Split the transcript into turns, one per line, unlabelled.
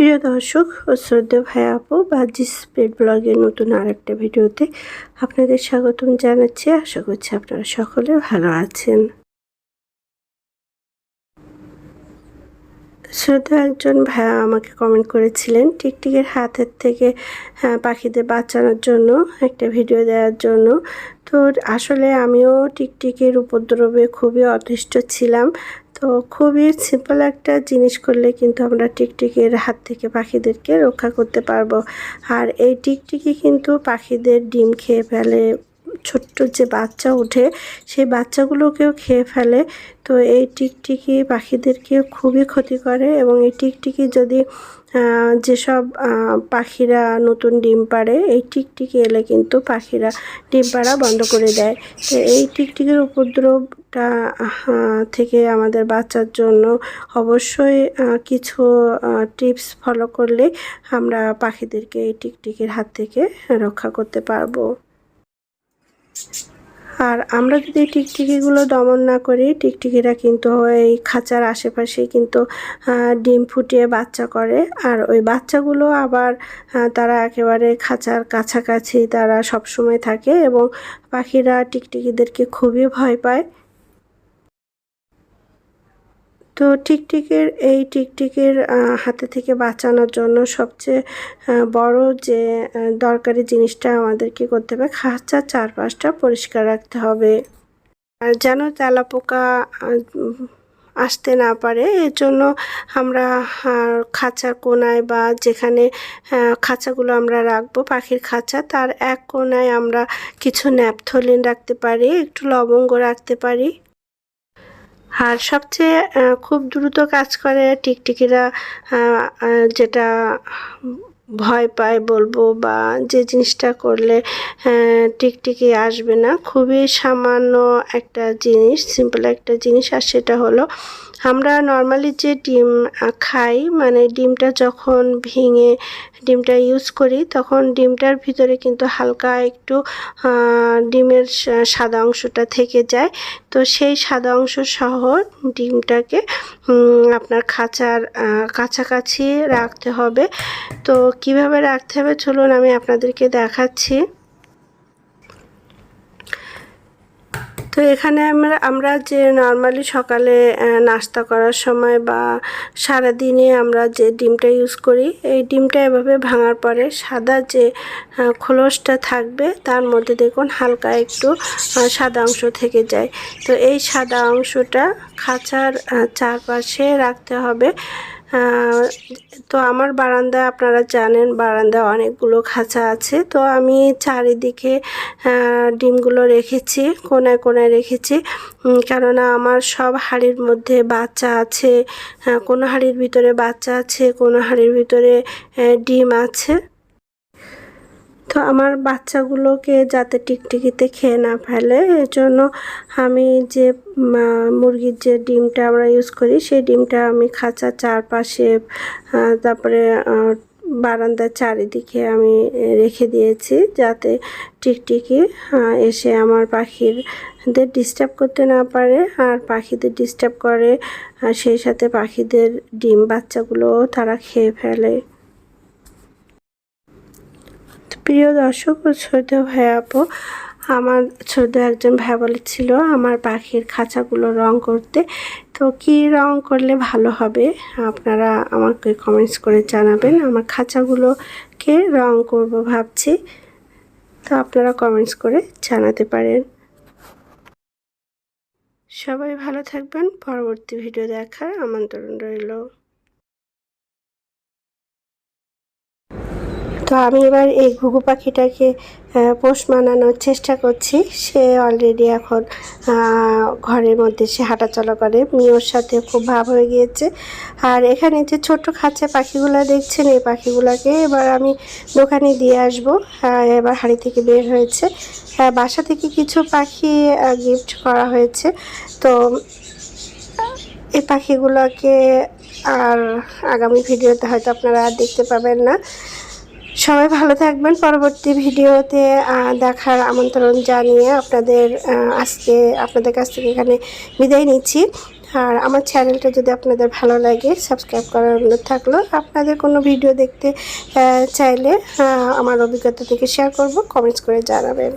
প্রিয় দর্শক ও শ্রদ্ধেয় ভাই আপু বাজিস পেট ব্লগের নতুন আরেকটা ভিডিওতে আপনাদের স্বাগতম জানাচ্ছি। আশা করছি আপনারা সকলে ভালো আছেন। শ্রদ্ধা একজন ভাইয়া আমাকে কমেন্ট করেছিলেন টিকটিকের হাতের থেকে হ্যাঁ, পাখিদের বাঁচানোর জন্য একটা ভিডিও দেওয়ার জন্য। তো আসলে আমিও টিকটিকের উপদ্রবে খুবই অতিষ্ঠ ছিলাম। তো খুবই সিম্পল একটা জিনিস করলে কিন্তু আমরা টিকটিকির হাত থেকে পাখিদেরকে রক্ষা করতে পারব। আর এই টিকটিকি কিন্তু পাখিদের ডিম খেয়ে ফেলে ছোট্ট যে বাচ্চা ওঠে, সেই বাচ্চাগুলোকেও খেয়ে ফেলে। তো এই টিকটিকি পাখিদেরকে খুবই ক্ষতি করে এবং এই টিকটিকি যদি যেসব পাখিরা নতুন ডিম পাড়ে, এই টিকটিকি এলে কিন্তু পাখিরা ডিম পাড়া বন্ধ করে দেয়। তো এই টিকটিকির উপদ্রবটা থেকে আমাদের বাচ্চার জন্য অবশ্যই কিছু টিপস ফলো করলে আমরা পাখিদেরকে এই টিকটিকির হাত থেকে রক্ষা করতে পারব। আর আমরা যদি টিকটিকিগুলো দমন না করি, টিকটিকিরা কিন্তু ওই খাঁচার আশেপাশেই কিন্তু ডিম ফুটিয়ে বাচ্চা করে। আর ওই বাচ্চাগুলো আবার তারা একেবারে খাঁচার কাছাকাছি তারা সবসময় থাকে এবং পাখিরা টিকটিকিদেরকে খুবই ভয় পায়। তো টিকটিকের, এই টিকটিকের হাতে থেকে বাঁচানোর জন্য সবচেয়ে বড় যে দরকারি জিনিসটা আমাদেরকে করতে হবে খাঁচার চারপাশটা পরিষ্কার রাখতে হবে। আর যেন তেলাপোকা আসতে না পারে এর জন্য আমরা খাঁচার কোনায় বা যেখানে খাঁচাগুলো আমরা রাখব, পাখির খাঁচা, তার এক কোনায় আমরা কিছু ন্যাপথলিন রাখতে পারি, একটু লবঙ্গ রাখতে পারি। আর সবচেয়ে খুব দ্রুত কাজ করে টিকটিকিরা যেটা ভয় পায় বলব বা যে জিনিসটা করলে টিকটিকি আসবে না। খুবই সামান্য একটা জিনিস সিম্পল একটা জিনিস। আর সেটা হলো, আমরা নর্মালি যে ডিম খাই মানে ডিমটা যখন ভেঙে ডিমটা ইউজ করি, তখন ডিমটার ভিতরে কিন্তু হালকা একটু ডিমের সাদা অংশটা থেকে যায়। তো সেই সাদা অংশ সহ ডিমটাকে আপনার খাঁচার কাছাকাছি রাখতে হবে। তো কীভাবে রাখতে হবে? চলুন আমি আপনাদেরকে দেখাচ্ছি। তো এখানে আমরা আমরা যে নর্মালি সকালে নাস্তা করার সময় বা সারাদিনে আমরা যে ডিমটা ইউজ করি, এই ডিমটা এভাবে ভাঙার পরে সাদা যে খোলসটা থাকবে, তার মধ্যে দেখুন হালকা একটু সাদা অংশ থেকে যায়। তো এই সাদা অংশটা খাঁচার চারপাশে রাখতে হবে। তো আমার বারান্দায় আপনারা জানেন, বারান্দায় অনেকগুলো খাঁচা আছে। তো আমি চারিদিকে ডিমগুলো রেখেছি, কোনায় কোনায় রেখেছি। কেননা আমার সব হাড়ির মধ্যে বাচ্চা আছে। কোনো হাড়ির ভিতরে বাচ্চা আছে, কোনো হাড়ির ভিতরে ডিম আছে। তো আমার বাচ্চাগুলোকে যাতে টিকটিকিতে খেয়ে না ফেলে, এজন্য আমি যে মুরগির যে ডিমটা আমরা ইউজ করি, সেই ডিমটা আমি খাঁচার চারপাশে তারপরে বারান্দার চারিদিকে আমি রেখে দিয়েছি যাতে টিকটিকি এসে আমার পাখিরদের ডিস্টার্ব করতে না পারে আর পাখিদের ডিস্টার্ব করে সেই সাথে পাখিদের ডিম বাচ্চাগুলোও তারা খেয়ে ফেলে। প্রিয় দর্শক ও ছোট ভাই আপু, আমার ছোট একজন ভাই বলেছিল আমার পাখির খাঁচাগুলো রং করতে। তো কি রং করলে ভালো হবে? আপনারা আমাকে কমেন্টস করে জানাবেন, আমার খাঁচাগুলোকে রং করব ভাবছি। তো আপনারা কমেন্টস করে জানাতে পারেন। সবাই ভালো থাকবেন, পরবর্তী ভিডিও দেখার আমন্ত্রণ রইল। তো আমি এবার এই ঘুঘু পাখিটাকে পোষ মানানোর চেষ্টা করছি। সে অলরেডি এখন ঘরের মধ্যে সে হাঁটাচলা করে। মিওর সাথে খুব ভাব হয়ে গিয়েছে। আর এখানে যে ছোট খাঁচে পাখিগুলো দেখছেন, এই পাখিগুলোকে এবার আমি দোকানে দিয়ে আসব। এবার হাড়ি থেকে বের হয়েছে। বাসা থেকে কিছু পাখি গিফট করা হয়েছে। তো এই পাখিগুলোকে আর আগামী ভিডিওতে হয়তো আপনারা আর দেখতে পাবেন না। সবাই ভালো থাকবেন। পরবর্তী ভিডিওতে দেখার আমন্ত্রণ জানিয়ে আপনাদের আজকে, আপনাদের কাছ থেকে এখানে বিদায় নিচ্ছি। আর আমার চ্যানেলটা যদি আপনাদের ভালো লাগে, সাবস্ক্রাইব করার অনুরোধ থাকল, আপনাদের কোনো ভিডিও দেখতে চাইলে আমার অভিজ্ঞতা থেকে শেয়ার করব কমেন্টস করে জানাবেন।